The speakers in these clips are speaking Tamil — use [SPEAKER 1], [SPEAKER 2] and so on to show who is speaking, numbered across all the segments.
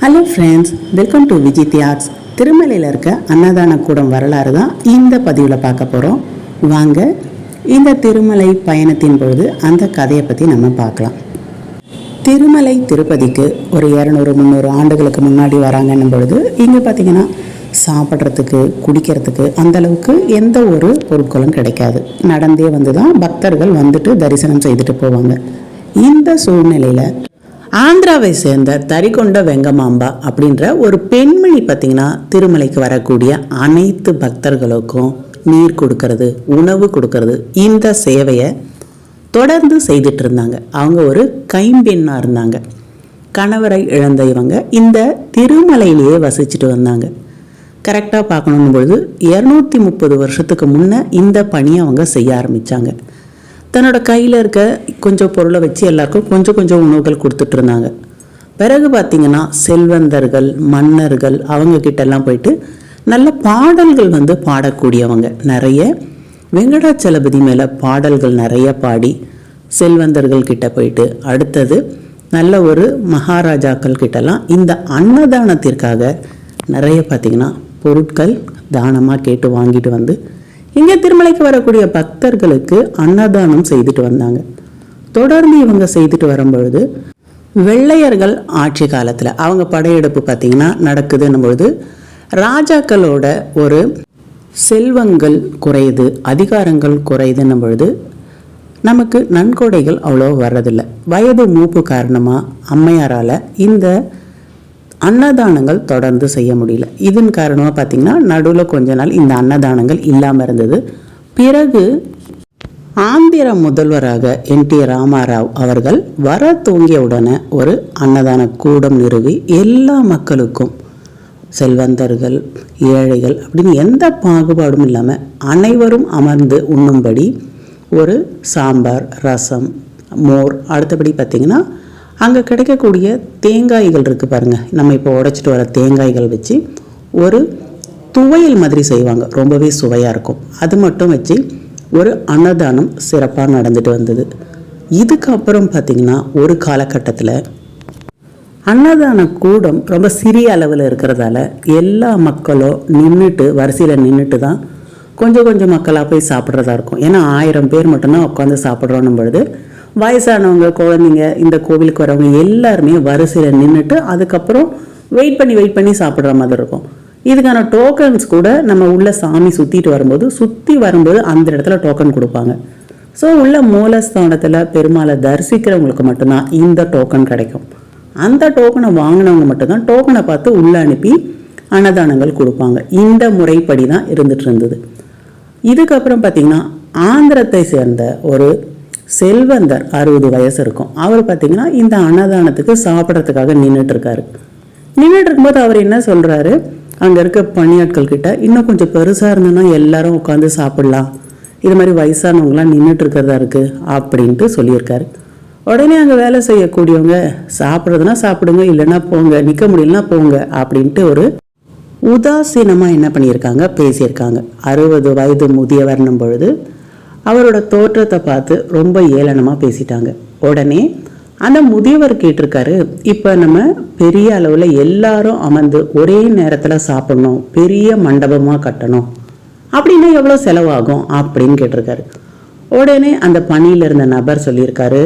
[SPEAKER 1] Hello friends welcome to Vijay Thiyags திருமலையில் இருக்க அன்னதான கூடம் வரலாறு தான் இந்த பதிவில் பார்க்க போகிறோம் வாங்க இந்த திருமலை பயணத்தின் பொழுது அந்த கதையை பற்றி நம்ம பார்க்கலாம். திருமலை திருப்பதிக்கு ஒரு இரநூறு முந்நூறு ஆண்டுகளுக்கு முன்னாடி வராங்கன்னும் பொழுது இங்கே பார்த்தீங்கன்னா சாப்பிட்றதுக்கு குடிக்கிறதுக்கு அந்த அளவுக்கு எந்த ஒரு பொருட்களும் கிடைக்காது. நடந்தே வந்து தான் பக்தர்கள் வந்துட்டு தரிசனம் செய்துட்டு போவாங்க. இந்த சூழ்நிலையில் ஆந்திராவை சேர்ந்த தரிகொண்ட வெங்கமாம்பா அப்படின்ற ஒரு பெண்மணி பார்த்தீங்கன்னா திருமலைக்கு வரக்கூடிய அனைத்து பக்தர்களுக்கும் நீர் கொடுக்கறது உணவு கொடுக்கறது. இந்த சேவையை தொடர்ந்து செய்துட்டு இருந்தாங்க. அவங்க ஒரு கைம்பெண்ணாக இருந்தாங்க. கணவரை இழந்த இவங்க இந்த திருமலையிலேயே வசிச்சுட்டு வந்தாங்க. கரெக்டாக பார்க்கணும் பொழுது இரநூத்தி முப்பது வருஷத்துக்கு முன்னே இந்த பணியை அவங்க செய்ய ஆரம்பித்தாங்க தன்னோட கையில் இருக்க கொஞ்சம் பொருளை வச்சு எல்லாருக்கும் கொஞ்சம் கொஞ்சம் உணவுகள் கொடுத்துட்டு இருந்தாங்க. பிறகு பார்த்தீங்கன்னா செல்வந்தர்கள் மன்னர்கள் அவங்க கிட்டெல்லாம் போயிட்டு நல்ல பாடல்கள் வந்து பாடக்கூடியவங்க. நிறைய வெங்கடாச்சலபதி மேலே பாடல்கள் நிறைய பாடி செல்வந்தர்கள் கிட்ட போயிட்டு அடுத்தது நல்ல ஒரு மகாராஜாக்கள் கிட்டலாம் இந்த அன்னதானத்திற்காக நிறைய பார்த்திங்கன்னா பொருட்கள் தானமாக கேட்டு வாங்கிட்டு வந்து இங்கே திருமலைக்கு வரக்கூடிய பக்தர்களுக்கு அன்னதானம் செய்துட்டு வந்தாங்க. தொடர்ந்து இவங்க செய்துட்டு வரும்பொழுது வெள்ளையர்கள் ஆட்சி காலத்தில் அவங்க படையெடுப்பு பார்த்திங்கன்னா நடக்குதுன்னும் பொழுது ராஜாக்களோட ஒரு செல்வங்கள் குறையுது அதிகாரங்கள் குறையுதுன்னும் பொழுது நமக்கு நன்கொடைகள் அவ்வளோ வர்றதில்லை. வயது மூப்பு காரணமாக அம்மையாரால் இந்த அன்னதானங்கள் தொடர்ந்து செய்ய முடியல. இதன் காரணமாக பார்த்திங்கன்னா நடுவில் கொஞ்ச நாள் இந்த அன்னதானங்கள் இல்லாமல் இருந்தது. பிறகு ஆந்திர முதல்வராக என். டி. ராமாராவ் அவர்கள் வர தூங்கிய உடனே ஒரு அன்னதான கூடம் நிறுவி எல்லா மக்களுக்கும் செல்வந்தர்கள் ஏழைகள் அப்படின்னு எந்த பாகுபாடும் இல்லாமல் அனைவரும் அமர்ந்து உண்ணும்படி ஒரு சாம்பார் ரசம் மோர் அடுத்தபடி பார்த்திங்கன்னா அங்கே கிடைக்கக்கூடிய தேங்காய்கள் இருக்குது பாருங்கள் நம்ம இப்போ உடைச்சிட்டு வர தேங்காய்கள் வச்சு ஒரு துவையல் மாதிரி செய்வாங்க. ரொம்பவே சுவையாக இருக்கும். அது மட்டும் வச்சு ஒரு அன்னதானம் சிறப்பாக நடந்துட்டு வந்தது. இதுக்கப்புறம் பார்த்திங்கன்னா ஒரு காலகட்டத்தில் அன்னதான கூடம் ரொம்ப சிறிய அளவில் இருக்கிறதால எல்லா மக்களும் நின்றுட்டு வரிசையில் நின்றுட்டு தான் கொஞ்சம் கொஞ்சம் மக்களாக போய் சாப்பிட்றதா இருக்கும். ஏன்னா ஆயிரம் பேர் மட்டும்தான் உட்காந்து சாப்பிட்றோன்னும் பொழுது வயசானவங்க குழந்தைங்க இந்த கோவிலுக்கு வரவங்க எல்லாருமே வரிசையில் நின்றுட்டு அதுக்கப்புறம் வெயிட் பண்ணி வெயிட் பண்ணி சாப்பிட்ற மாதிரி இருக்கும். இதுக்கான டோக்கன்ஸ் கூட நம்ம உள்ள சாமி சுற்றிட்டு வரும்போது சுற்றி வரும்போது அந்த இடத்துல டோக்கன் கொடுப்பாங்க. ஸோ உள்ள மூலஸ்தானத்தில் பெருமாளை தரிசிக்கிறவங்களுக்கு மட்டும்தான் இந்த டோக்கன் கிடைக்கும். அந்த டோக்கனை வாங்கினவங்க மட்டும்தான் டோக்கனை பார்த்து உள்ளே அனுப்பி அன்னதானங்கள் கொடுப்பாங்க. இந்த முறைப்படி தான் இருந்துட்டு இருந்தது. இதுக்கப்புறம் பார்த்திங்கன்னா ஆந்திரத்தை சேர்ந்த ஒரு செல்வந்தர் அறுபது வயசு இருக்கும். அவர் பார்த்திங்கன்னா இந்த அன்னதானத்துக்கு சாப்பிட்றதுக்காக நின்றுட்டு இருக்காரு நின்றுட்டு இருக்கும்போது அவர் என்ன சொல்கிறாரு அங்கே இருக்க பணியாட்கள் கிட்ட இன்னும் கொஞ்சம் பெருசாக இருந்ததுன்னா எல்லாரும் உட்காந்து சாப்பிடலாம். இது மாதிரி வயசானவங்களாம் நின்றுட்டு இருக்கிறதா இருக்குது அப்படின்ட்டு சொல்லியிருக்காரு. உடனே அங்கே வேலை செய்யக்கூடியவங்க சாப்பிட்றதுனா சாப்பிடுங்க இல்லைன்னா போங்க நிற்க முடியலன்னா போங்க அப்படின்ட்டு ஒரு உதாசீனமாக என்ன பண்ணியிருக்காங்க? பேசியிருக்காங்க. அறுபது வயது முதியவர்னும் பொழுது அவரோட தோற்றத்தை பார்த்து ரொம்ப ஏளனமாக பேசிட்டாங்க. உடனே அந்த முதியவர் கேட்டிருக்காரு இப்போ நம்ம பெரிய அளவில் எல்லாரும் அமர்ந்து ஒரே நேரத்தில் சாப்பிடணும் பெரிய மண்டபமாக கட்டணும். அப்படின்னா எவ்வளோ செலவாகும் அப்படின்னு கேட்டிருக்காரு. உடனே அந்த பணியில் இருந்த நபர் சொல்லியிருக்காரு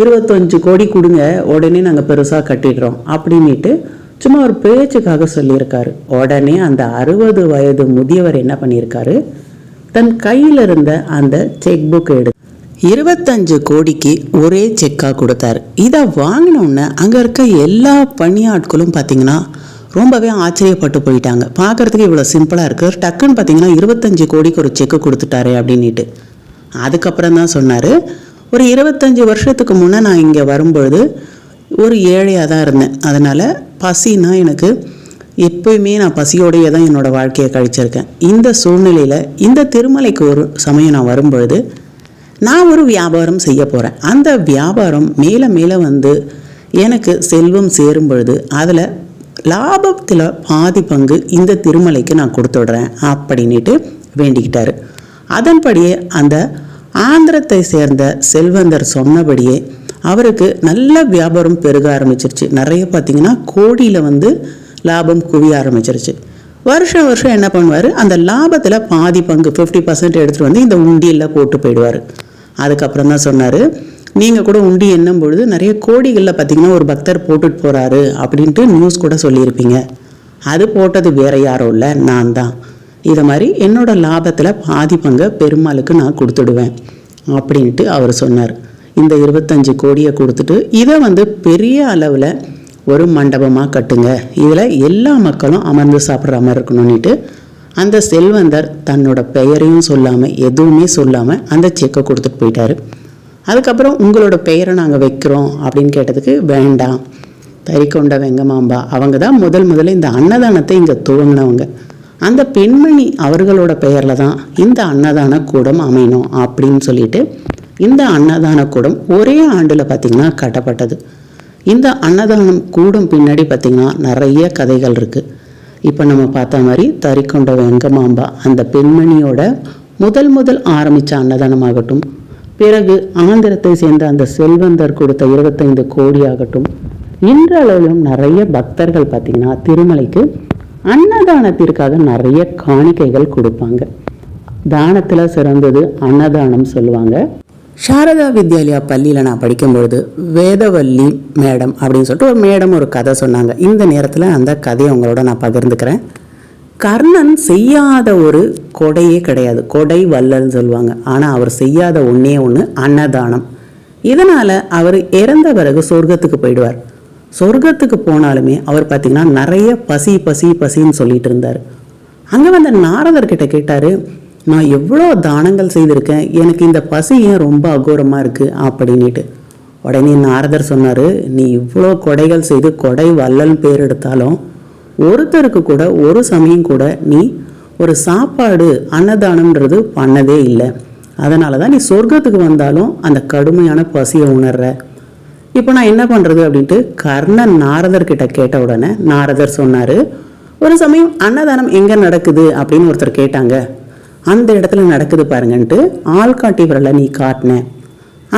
[SPEAKER 1] இருபத்தஞ்சு கோடி கொடுங்க உடனே நாங்கள் பெருசாக கட்டிடுறோம் அப்படின்ட்டு சும்மா ஒரு பேச்சுக்காக சொல்லியிருக்காரு. உடனே அந்த அறுபது வயது முதியவர் என்ன பண்ணியிருக்காரு தன் கையில் இருந்த அந்த செக் புக் எடு இருபத்தஞ்சு கோடிக்கு ஒரே செக்காக கொடுத்தாரு. இதை வாங்கினோடனே அங்கே இருக்க எல்லா பணியாட்களும் பார்த்தீங்கன்னா ரொம்பவே ஆச்சரியப்பட்டு போயிட்டாங்க. பார்க்குறதுக்கு இவ்வளோ சிம்பிளாக இருக்குது டக்குன்னு பார்த்தீங்கன்னா இருபத்தஞ்சு கோடிக்கு ஒரு செக்கு கொடுத்துட்டாரு அப்படின்ட்டு அதுக்கப்புறம் தான் சொன்னார் ஒரு இருபத்தஞ்சி வருஷத்துக்கு முன்னே நான் இங்கே வரும்பொழுது ஒரு ஏழையாக தான் இருந்தேன். அதனால் பசினா எனக்கு எப்பயுமே நான் பசியோடையே தான் என்னோடய வாழ்க்கையை கழிச்சிருக்கேன். இந்த சூழ்நிலையில் இந்த திருமலைக்கு ஒரு சமயம் நான் வரும்பொழுது நான் ஒரு வியாபாரம் செய்ய போகிறேன் அந்த வியாபாரம் மேலே மேலே வந்து எனக்கு செல்வம் சேரும் பொழுது அதில் லாபத்தில் பாதி பங்கு இந்த திருமலைக்கு நான் கொடுத்துடுறேன் அப்படின்ட்டு வேண்டிக்கிட்டாரு. அதன்படியே அந்த ஆந்திரத்தை சேர்ந்த செல்வந்தர் சொன்னபடியே அவருக்கு நல்ல வியாபாரம் பெருக ஆரம்பிச்சிருச்சு. நிறைய பார்த்திங்கன்னா கோடியில் வந்து லாபம் குவிய ஆரம்பிச்சிருச்சு. வருஷம் வருஷம் என்ன பண்ணுவார்? அந்த லாபத்தில் பாதி பங்கு ஃபிஃப்டி பர்சன்ட் எடுத்துகிட்டு வந்து இந்த உண்டியில் போட்டு போயிடுவார். அதுக்கப்புறம் தான் சொன்னார் நீங்கள் கூட உண்டி எண்ணும் பொழுது நிறைய கோடிகளில் பார்த்தீங்கன்னா ஒரு பக்தர் போட்டுட்டு போகிறாரு அப்படின்ட்டு நியூஸ் கூட சொல்லியிருப்பீங்க. அது போட்டது வேற யாரும் இல்லை நான் தான். இதை மாதிரி என்னோட லாபத்தில் பாதி பங்கை பெருமாளுக்கு நான் கொடுத்துடுவேன் அப்படின்ட்டு அவர் சொன்னார். இந்த இருபத்தஞ்சு கோடியை கொடுத்துட்டு இதை வந்து பெரிய அளவில் ஒரு மண்டபமாக கட்டுங்க. இதில் எல்லா மக்களும் அமர்ந்து சாப்பிட்ற மாதிரி இருக்கணும்னுட்டு அந்த செல்வந்தர் தன்னோட பெயரையும் சொல்லாமல் எதுவுமே சொல்லாமல் அந்த செக்கை கொடுத்துட்டு போயிட்டாரு. அதுக்கப்புறம் உங்களோட பெயரை நாங்கள் வைக்கிறோம் அப்படின்னு கேட்டதுக்கு வேண்டாம். தறிக்கொண்ட வெங்கமாம்பா அவங்க தான் முதல் முதல்ல இந்த அன்னதானத்தை இங்கே துவங்கினவங்க. அந்த பெண்மணி அவர்களோட பெயரில் தான் இந்த அன்னதான கூடம் அமையணும் அப்படின்னு சொல்லிட்டு இந்த அன்னதான கூடம் ஒரே ஆண்டில் பார்த்திங்கன்னா கட்டப்பட்டது. இந்த அன்னதானம் கூடும் பின்னாடி பார்த்திங்கன்னா நிறைய கதைகள் இருக்குது இப்போ நம்ம பார்த்த மாதிரி தறிக்கொண்ட வெங்கமாம்பா அந்த பெண்மணியோட முதல் முதல் ஆரம்பித்த அன்னதானமாகட்டும் பிறகு ஆந்திரத்தை சேர்ந்த அந்த செல்வந்தர் கொடுத்த இருபத்தைந்து கோடி ஆகட்டும் இன்றளவிலும் நிறைய பக்தர்கள் பார்த்திங்கன்னா திருமலைக்கு அன்னதானத்திற்காக நிறைய காணிக்கைகள் கொடுப்பாங்க. தானத்தில் சிறந்தது அன்னதானம் சொல்லுவாங்க. சாரதா வித்யாலயா பள்ளியில் நான் படிக்கும்பொழுது வேதவல்லி மேடம் அப்படின்னு சொல்லிட்டு ஒரு மேடம் ஒரு கதை சொன்னாங்க. இந்த நேரத்தில் அந்த கதையை உங்களோட நான் பகிர்ந்துக்கிறேன். கர்ணன் செய்யாத ஒரு கொடையே கிடையாது. கொடை வல்லல்னு சொல்லுவாங்க. ஆனால் அவர் செய்யாத ஒன்றே ஒன்று அன்னதானம். இதனால் அவர் இறந்த பிறகு சொர்க்கத்துக்கு போயிடுவார். சொர்க்கத்துக்கு போனாலுமே அவர் பார்த்திங்கன்னா நிறைய பசி பசி பசின்னு சொல்லிட்டு இருந்தார். அங்கே வந்த நாரதர்கிட்ட கேட்டார் நான் எவ்வளோ தானங்கள் செய்திருக்கேன் எனக்கு இந்த பசி ஏன் ரொம்ப அகோரமாக இருக்குது அப்படின்ட்டு உடனே நாரதர் சொன்னார் நீ இவ்வளோ கொடைகள் செய்து கொடை வள்ளல் பேர் எடுத்தாலும் ஒருத்தருக்கு கூட ஒரு சமயம் கூட நீ ஒரு சாப்பாடு அன்னதானம்ன்றது பண்ணதே இல்லை. அதனால தான் நீ சொர்க்கத்துக்கு வந்தாலும் அந்த கடுமையான பசியை உணர்ற. இப்போ நான் என்ன பண்ணுறது அப்படின்ட்டு கர்ணன் நாரதர்கிட்ட கேட்ட உடனே நாரதர் சொன்னார் ஒரு சமயம் அன்னதானம் எங்கே நடக்குது? அப்படின்னு ஒருத்தர் கேட்டாங்க. அந்த இடத்துல நடக்குது பாருங்கன்ட்டு ஆள்காட்டி விரலை நீ காட்டின.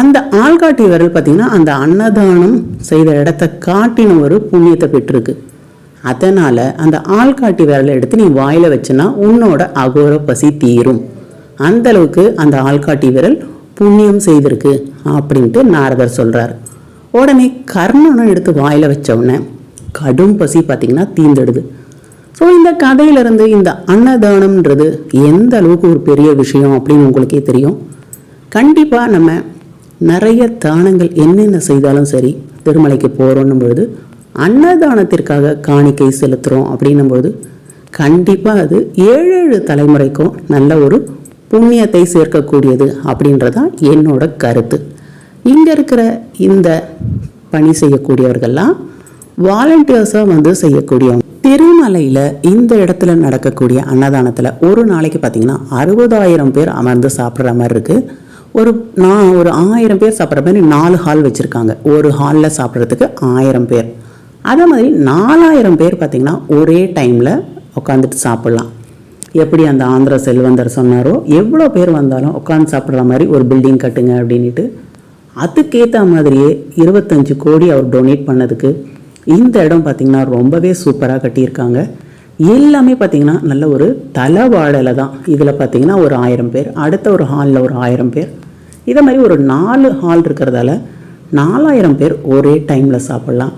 [SPEAKER 1] அந்த ஆள்காட்டி விரல் பார்த்தீங்கன்னா அந்த அன்னதானம் செய்த இடத்த காட்டின ஒரு புண்ணியத்தை பெற்றிருக்கு. அதனால் அந்த ஆள்காட்டி விரலை எடுத்து நீ வாயில் வச்சுனா உன்னோட அகோர பசி தீரும். அந்த அளவுக்கு அந்த ஆள்காட்டி விரல் புண்ணியம் செய்திருக்கு அப்படின்ட்டு நாரதர் சொல்கிறார் உடனே கர்ணனும் எடுத்து வாயில் வச்ச உடனே கடும் பசி பார்த்திங்கன்னா தீந்துடுது. ஸோ இந்த கதையிலிருந்து இந்த அன்னதானம்ன்றது எந்த அளவுக்கு ஒரு பெரிய விஷயம் அப்படின்னு உங்களுக்கே தெரியும். கண்டிப்பாக நம்ம நிறைய தானங்கள் என்னென்ன செய்தாலும் சரி திருமலைக்கு போகிறோன்னும் பொழுது அன்னதானத்திற்காக காணிக்கை செலுத்துகிறோம் அப்படின்னும்போது கண்டிப்பாக அது ஏழு ஏழு தலைமுறைக்கும் நல்ல ஒரு புண்ணியத்தை சேர்க்கக்கூடியது அப்படின்றதான் என்னோட கருத்து. இங்கே இருக்கிற இந்த பணி செய்யக்கூடியவர்கள்லாம் வாலண்டியர்ஸாக வந்து செய்யக்கூடியவங்க. திருமலையில் இந்த இடத்துல நடக்கக்கூடிய அன்னதானத்தில் ஒரு நாளைக்கு பார்த்தீங்கன்னா அறுபதாயிரம் பேர் அமர்ந்து சாப்பிட்ற மாதிரி இருக்குது ஒரு நான் ஒரு ஆயிரம் பேர் சாப்பிட்ற மாதிரி நாலு ஹால் வச்சுருக்காங்க. ஒரு ஹாலில் சாப்பிட்றதுக்கு ஆயிரம் பேர். அதே மாதிரி நாலாயிரம் பேர் பார்த்திங்கன்னா ஒரே டைமில் உட்காந்துட்டு சாப்பிட்லாம். எப்படி அந்த ஆந்திர செல்வந்தர் சொன்னாரோ எவ்வளோ பேர் வந்தாலும் உட்காந்து சாப்பிட்ற மாதிரி ஒரு பில்டிங் கட்டுங்க அப்படின்ட்டு அதுக்கேற்ற மாதிரியே இருபத்தஞ்சு கோடி அவர் டொனேட் பண்ணதுக்கு இந்த இடம் பார்த்திங்கன்னா ரொம்பவே சூப்பராக கட்டியிருக்காங்க. எல்லாமே பார்த்திங்கன்னா நல்ல ஒரு தலை வாழலை தான். இதில் பார்த்திங்கன்னா ஒரு ஆயிரம் பேர் அடுத்த ஒரு ஹாலில் ஒரு ஆயிரம் பேர். இதை மாதிரி ஒரு நாலு ஹால் இருக்கிறதால நாலாயிரம் பேர் ஒரே டைமில் சாப்பிட்லாம்.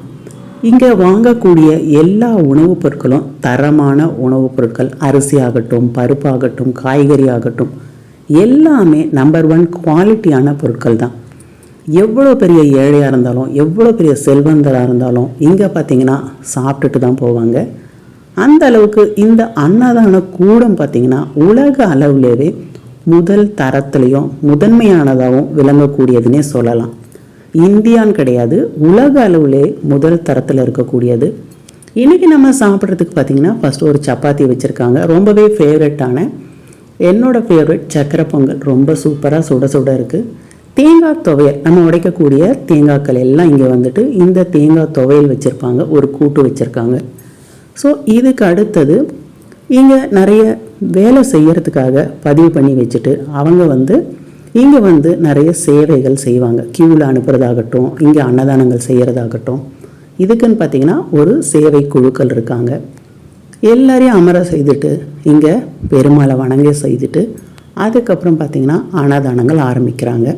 [SPEAKER 1] இங்கே வாங்கக்கூடிய எல்லா உணவுப் பொருட்களும் தரமான உணவுப் பொருட்கள் அரிசி ஆகட்டும் பருப்பாகட்டும் காய்கறி ஆகட்டும் எல்லாமே நம்பர் ஒன் குவாலிட்டியான பொருட்கள் தான். எவ்வளோ பெரிய ஏழையாக இருந்தாலும் எவ்வளோ பெரிய செல்வந்தராக இருந்தாலும் இங்கே பார்த்தீங்கன்னா சாப்பிட்டுட்டு தான் போவாங்க. அந்த அளவுக்கு இந்த அன்னதான கூடம் பார்த்திங்கன்னா உலக அளவுலேயே முதல் தரத்துலேயும் முதன்மையானதாகவும் விளங்கக்கூடியதுன்னே சொல்லலாம். இந்தியான்னு கிடையாது உலக அளவுலே முதல் தரத்தில் இருக்கக்கூடியது. இன்றைக்கி நம்ம சாப்பிட்றதுக்கு பார்த்திங்கன்னா ஃபஸ்ட்டு ஒரு சப்பாத்தி வச்சுருக்காங்க. ரொம்பவே ஃபேவரட்டான என்னோட ஃபேவரட் சக்கரை பொங்கல். ரொம்ப சூப்பராக சுட சுட இருக்குது தேங்காய் துவையல் நம்ம உடைக்கக்கூடிய தேங்காய்கள் எல்லாம் இங்கே வந்துட்டு இந்த தேங்காய் துவையல் வச்சுருப்பாங்க ஒரு கூட்டு வச்சுருக்காங்க. ஸோ இதுக்கு அடுத்தது இங்கே நிறைய வேலை செய்கிறதுக்காக பதிவு பண்ணி வச்சுட்டு அவங்க வந்து இங்கே வந்து நிறைய சேவைகள் செய்வாங்க. கியூவில் அனுப்புகிறதாகட்டும் இங்கே அன்னதானங்கள் செய்கிறதாகட்டும் இதுக்குன்னு பார்த்தீங்கன்னா ஒரு சேவை குழுக்கள் இருக்காங்க. எல்லாரையும் அமர செய்துட்டு இங்கே பெருமாளை வணங்க செய்துட்டு அதுக்கப்புறம் பார்த்திங்கன்னா அன்னதானங்கள் ஆரம்பிக்கிறாங்க.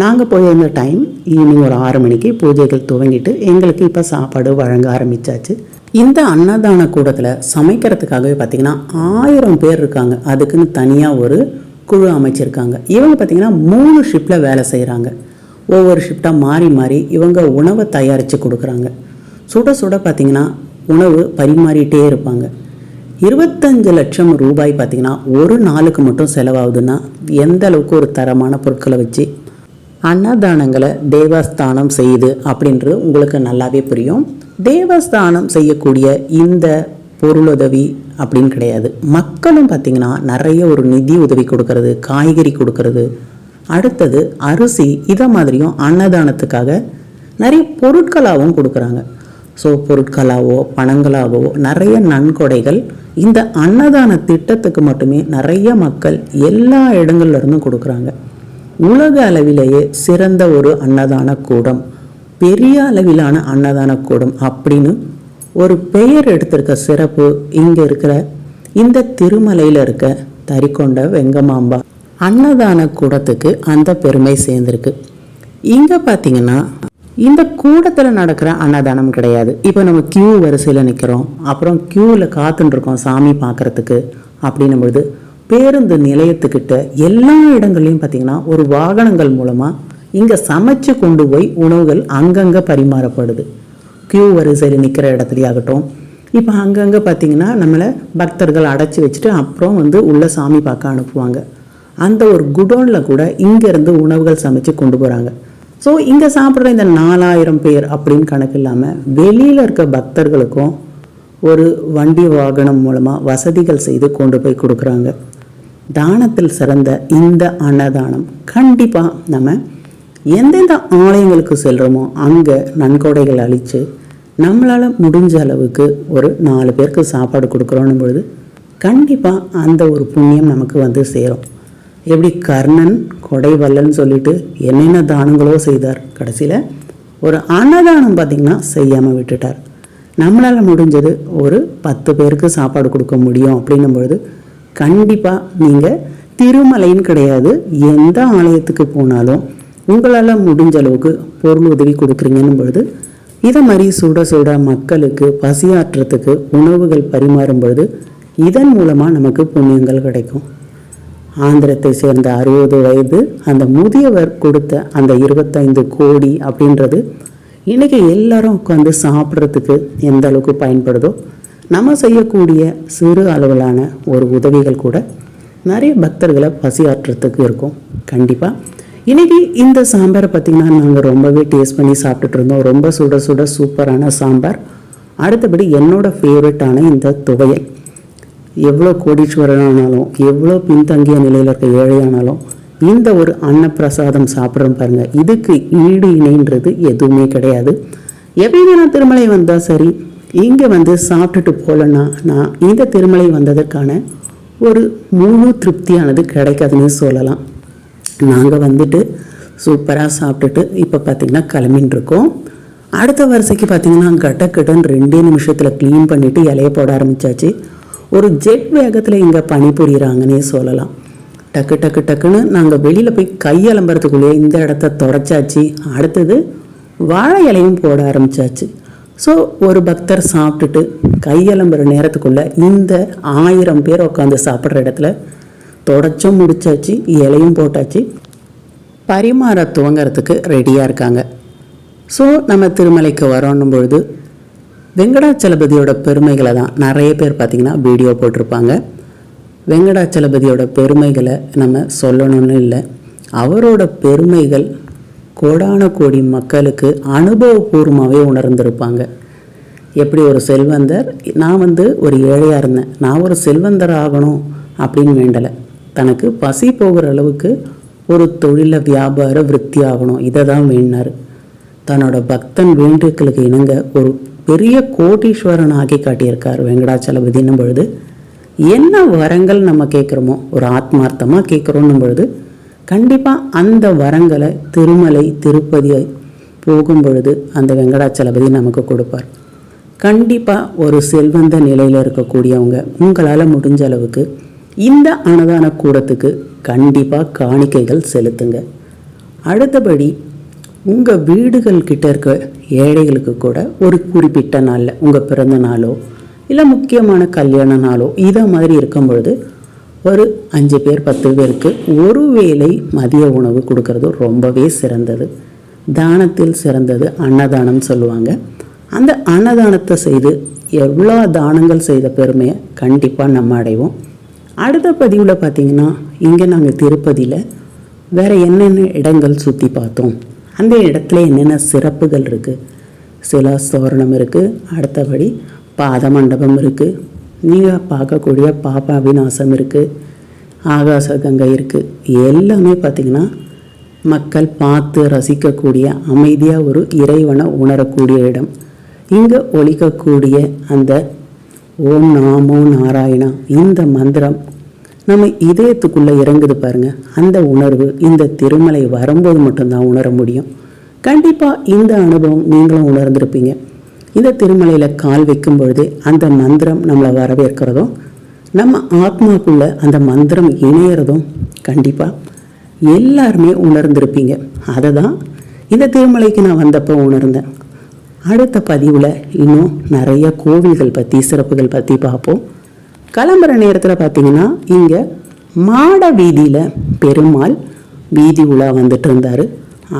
[SPEAKER 1] நாங்கள் போயிருந்த டைம் ஈவினிங் ஒரு ஆறு மணிக்கு பூஜைகள் துவங்கிட்டு எங்களுக்கு இப்போ சாப்பாடு வழங்க ஆரம்பிச்சாச்சு. இந்த அன்னதான கூடத்தில் சமைக்கிறதுக்காகவே பார்த்திங்கன்னா ஆயிரம் பேர் இருக்காங்க. அதுக்குன்னு தனியாக ஒரு குழு அமைச்சிருக்காங்க. இவங்க பார்த்திங்கன்னா மூணு ஷிஃப்டில் வேலை செய்கிறாங்க ஒவ்வொரு ஷிஃப்டாக மாறி மாறி இவங்க உணவை தயாரித்து கொடுக்குறாங்க. சுட சுட பார்த்திங்கன்னா உணவு பரிமாறிட்டே இருப்பாங்க. இருபத்தஞ்சு லட்சம் ரூபாய் பார்த்திங்கன்னா ஒரு நாளுக்கு மட்டும் செலவாகுதுன்னா எந்த அளவுக்கு ஒரு தரமான பொருட்களை வச்சு அன்னதானங்களை தேவஸ்தானம் செய்யுது அப்படின்றது உங்களுக்கு நல்லாவே புரியும். தேவஸ்தானம் செய்யக்கூடிய இந்த பொருளுதவி அப்படின்னு கிடையாது. மக்களும் பார்த்திங்கன்னா நிறைய ஒரு நிதி உதவி கொடுக்கறது காய்கறி கொடுக்கறது. அடுத்தது அரிசி இதை மாதிரியும் அன்னதானத்துக்காக நிறைய பொருட்களாகவும் கொடுக்குறாங்க. ஸோ பொருட்களாவோ பணங்களாகவோ நிறைய நன்கொடைகள் இந்த அன்னதான திட்டத்துக்கு மட்டுமே நிறைய மக்கள் எல்லா இடங்கள்ல இருந்தும் கொடுக்குறாங்க. உலக அளவிலேயே சிறந்த ஒரு அன்னதான கூடம். பெரிய அளவிலான அன்னதான கூடம் அப்படின்னு ஒரு பெயர் எடுத்திருக்க சிறப்பு இங்கே இருக்கிற இந்த திருமலையில் இருக்க தரிக்கொண்ட வெங்கமாம்பா. அன்னதான கூடத்துக்கு அந்த பெருமை சேர்ந்திருக்கு. இங்கே பார்த்தீங்கன்னா இந்த கூடத்தில் நடக்கிற அன்னதானம் கிடையாது. இப்போ நம்ம கியூ வரிசையில் நிற்கிறோம் அப்புறம் கியூவில் காத்துன்னு இருக்கோம் சாமி பார்க்குறதுக்கு அப்படின்னும் பொழுது பேருந்து நிலையத்துக்கிட்ட எல்லா இடங்கள்லையும் பார்த்தீங்கன்னா ஒரு வாகனங்கள் மூலமாக இங்கே சமைச்சு கொண்டு போய் உணவுகள் அங்கங்கே பரிமாறப்படுது. கியூ வரிசையில் நிற்கிற இடத்துலையாகட்டும் இப்போ அங்கங்கே பார்த்தீங்கன்னா நம்மளை பக்தர்கள் அடைச்சி வச்சுட்டு அப்புறம் வந்து உள்ளே சாமி பார்க்க அனுப்புவாங்க. அந்த ஒரு குடோனில் கூட இங்கேருந்து உணவுகள் சமைச்சு கொண்டு போகிறாங்க ஸோ இங்கே சாப்பிட்ற இந்த நாலாயிரம் பேர் அப்படின்னு கணக்கு இல்லாமல் வெளியில் இருக்க பக்தர்களுக்கும் ஒரு வண்டி வாகனம் மூலமாக வசதிகள் செய்து கொண்டு போய் கொடுக்குறாங்க. தானத்தில் சிறந்த இந்த அன்னதானம் கண்டிப்பாக நம்ம எந்தெந்த ஆலயங்களுக்கு செல்கிறோமோ அங்கே நன்கொடைகள் அழித்து நம்மளால் முடிஞ்ச அளவுக்கு ஒரு நாலு பேருக்கு சாப்பாடு கொடுக்குறோன்னும் பொழுது கண்டிப்பாக அந்த ஒரு புண்ணியம் நமக்கு வந்து சேரும். எப்படி கர்ணன் கொடைவல்லன்னு சொல்லிட்டு என்னென்ன தானங்களோ செய்தார் கடைசியில் ஒரு அன்னதானம் பார்த்திங்கன்னா செய்யாமல் விட்டுட்டார். நம்மளால் முடிஞ்சது ஒரு பத்து பேருக்கு சாப்பாடு கொடுக்க முடியும் அப்படின்னும் பொழுது கண்டிப்பாக நீங்கள் திருமலைன்னு கிடையாது எந்த ஆலயத்துக்கு போனாலும் உங்களால் முடிஞ்ச அளவுக்கு பொருள் உதவி கொடுக்குறீங்கன்னும் பொழுது இதை மாதிரி சுட சுட மக்களுக்கு பசியாற்றுறதுக்கு உணவுகள் பரிமாறும் பொழுது இதன் மூலமாக நமக்கு புண்ணியங்கள் கிடைக்கும். ஆந்திரத்தை சேர்ந்த அறுபது வயது அந்த முதியவர் கொடுத்த அந்த இருபத்தைந்து கோடி அப்படின்றது இன்றைக்கி எல்லாரும் உட்காந்து சாப்பிட்றதுக்கு எந்த அளவுக்கு பயன்படுதோ நம்ம செய்யக்கூடிய சிறு அளவிலான ஒரு உதவிகள் கூட நிறைய பக்தர்களை பசியாற்றுறதுக்கு இருக்கும். கண்டிப்பாக இன்றைக்கி இந்த சாம்பாரை பார்த்திங்கன்னா நாங்கள் ரொம்பவே டேஸ்ட் பண்ணி சாப்பிட்டுட்டு இருந்தோம். ரொம்ப சுட சுட சூப்பரான சாம்பார். அடுத்தபடி என்னோட ஃபேவரட்டான இந்த துவையல். எவ்வளோ கோடீஸ்வரனானாலும் எவ்வளோ பின்தங்கிய நிலையில் இருக்க ஏழையானாலும் இந்த ஒரு அன்னப்பிரசாதம் சாப்பிட்றோம் பாருங்கள் இதுக்கு ஈடு இணைன்றது எதுவுமே கிடையாது. எப்பயுமே நான் திருமலை வந்தால் சரி இங்கே வந்து சாப்பிட்டுட்டு போகலன்னா நான் இந்த திருமலை வந்ததற்கான ஒரு முழு திருப்தியானது கிடைக்காதுன்னு சொல்லலாம். நாங்கள் வந்துட்டு சூப்பராக சாப்பிட்டுட்டு இப்போ பார்த்திங்கன்னா கிளம்பின்னு இருக்கோம் அடுத்த வரிசைக்கு பார்த்தீங்கன்னா கட்டக்கட்டுன்னு ரெண்டே நிமிஷத்தில் க்ளீன் பண்ணிவிட்டு இலைய போட ஆரம்பிச்சாச்சு. ஒரு ஜெட் வேகத்தில் இங்கே பணிபுரிகிறாங்கன்னே சொல்லலாம். டக்கு டக்கு டக்குன்னு நாங்கள் வெளியில் போய் கையலம்புறதுக்குள்ளேயே இந்த இடத்த தொடச்சாச்சு. அடுத்தது வாழை இலையும் போட ஆரம்பிச்சாச்சு. ஸோ ஒரு பக்தர் சாப்பிட்டுட்டு கையலம்புற நேரத்துக்குள்ளே இந்த ஆயிரம் பேர் உட்காந்து சாப்பிட்ற இடத்துல தொடச்சும் முடிச்சாச்சு இலையும் போட்டாச்சு. பரிமாற துவங்கறதுக்கு ரெடியாக இருக்காங்க. ஸோ நம்ம திருமலைக்கு வரோன்னும் பொழுது வெங்கடாச்சலபதியோட பெருமைகளை தான் நிறைய பேர் பார்த்திங்கன்னா வீடியோ போட்டிருப்பாங்க. வெங்கடாச்சலபதியோட பெருமைகளை நம்ம சொல்லணும்னு இல்லை. அவரோட பெருமைகள் கோடான கோடி மக்களுக்கு அனுபவபூர்வமாகவே உணர்ந்திருப்பாங்க. எப்படி ஒரு செல்வந்தர்? நான் வந்து ஒரு ஏழையாக இருந்தேன். நான் ஒரு செல்வந்தர் ஆகணும் அப்படின்னு வேண்டலை. தனக்கு பசி போகிற அளவுக்கு ஒரு தொழில வியாபார விருத்தி ஆகணும். இதை தான் வேண்டினார். தன்னோட பக்தன் வேண்டுகளுக்கு இணங்க ஒரு பெரிய கோடீஸ்வரன் ஆக்கி காட்டியிருக்கார் வெங்கடாச்சலபதினும் பொழுது என்ன வரங்கள் நம்ம கேட்குறோமோ ஒரு ஆத்மார்த்தமாக கேட்குறோன்னும் பொழுது கண்டிப்பாக அந்த வரங்களை திருமலை திருப்பதியை போகும் பொழுது அந்த வெங்கடாச்சலபதி நமக்கு கொடுப்பார். கண்டிப்பாக ஒரு செல்வந்த நிலையில் இருக்கக்கூடியவங்க உங்களால் முடிஞ்ச அளவுக்கு இந்த அன்னதான கூடத்துக்கு கண்டிப்பாக காணிக்கைகள் செலுத்துங்க. அடுத்தபடி உங்கள் வீடுகள் கிட்ட இருக்க ஏழைகளுக்கு கூட ஒரு குறிப்பிட்ட நாளில் உங்கள் பிறந்த நாளோ இல்லை முக்கியமான கல்யாண நாளோ இதை மாதிரி இருக்கும் பொழுது ஒரு அஞ்சு பேர் பத்து பேருக்கு ஒரு வேளை மதிய உணவு கொடுக்கறது ரொம்பவே சிறந்தது. தானத்தில் சிறந்தது அன்னதானம் சொல்லுவாங்க. அந்த அன்னதானத்தை செய்து எவ்வளோ தானங்கள் செய்த பெருமையை கண்டிப்பாக நம்ம அடைவோம். அடுத்த பதிவில் பார்த்தீங்கன்னா இங்கே நாங்கள் திருப்பதியில் வேறு என்னென்ன இடங்கள் சுற்றி பார்த்தோம். அந்த இடத்துல என்னென்ன சிறப்புகள் இருக்குது சிலா ஸ்தோரணம் இருக்குது அடுத்தபடி பாத மண்டபம் இருக்குது நீங்கள் பார்க்கக்கூடிய பாப்பா விநாசம் இருக்குது ஆகாச கங்கை இருக்குது எல்லாமே பார்த்திங்கன்னா மக்கள் பார்த்து ரசிக்கக்கூடிய அமைதியாக ஒரு இறைவனை உணரக்கூடிய இடம். இங்கே ஒழிக்கக்கூடிய அந்த ஓம் நாமோ நாராயணா இந்த மந்திரம் நம்ம இதயத்துக்குள்ளே இறங்குது பாருங்கள் அந்த உணர்வு இந்த திருமலை வரும்போது மட்டும்தான் உணர முடியும். கண்டிப்பாக இந்த அனுபவம் நீங்களும் உணர்ந்திருப்பீங்க. இந்த திருமலையில் கால் வைக்கும் பொழுதே அந்த மந்திரம் நம்மளை வரவேற்கிறதும் நம்ம ஆத்மாக்குள்ள அந்த மந்திரம் இணையறதும் கண்டிப்பாக எல்லாருமே உணர்ந்திருப்பீங்க. அதை தான் இந்த திருமலைக்கு நான் வந்தப்போ உணர்ந்தேன். அடுத்த பதிவில் இன்னும் நிறைய கோவில்கள் பற்றி சிறப்புகள் பற்றி பார்ப்போம். கிளம்புற நேரத்தில் பார்த்தீங்கன்னா இங்கே மாட வீதியில் பெருமாள் வீதி உலா வந்துட்டு இருந்தார்.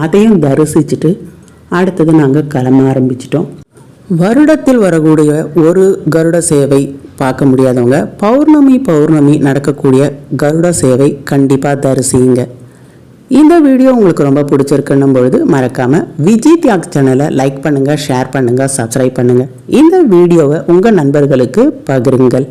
[SPEAKER 1] அதையும் தரிசிச்சுட்டு அடுத்தது நாங்கள் கிளம்ப ஆரம்பிச்சிட்டோம். வருடத்தில் வரக்கூடிய ஒரு கருட சேவை பார்க்க முடியாதவங்க பௌர்ணமி பௌர்ணமி நடக்கக்கூடிய கருட சேவை கண்டிப்பாக தரிசிங்க இந்த வீடியோ உங்களுக்கு ரொம்ப பிடிச்சிருக்குன்னும் பொழுது மறக்காமல் விஜய் தியாக் சேனலை லைக் பண்ணுங்கள் ஷேர் பண்ணுங்கள் சப்ஸ்கிரைப் பண்ணுங்கள் இந்த வீடியோவை உங்கள் நண்பர்களுக்கு பகிருங்கள்.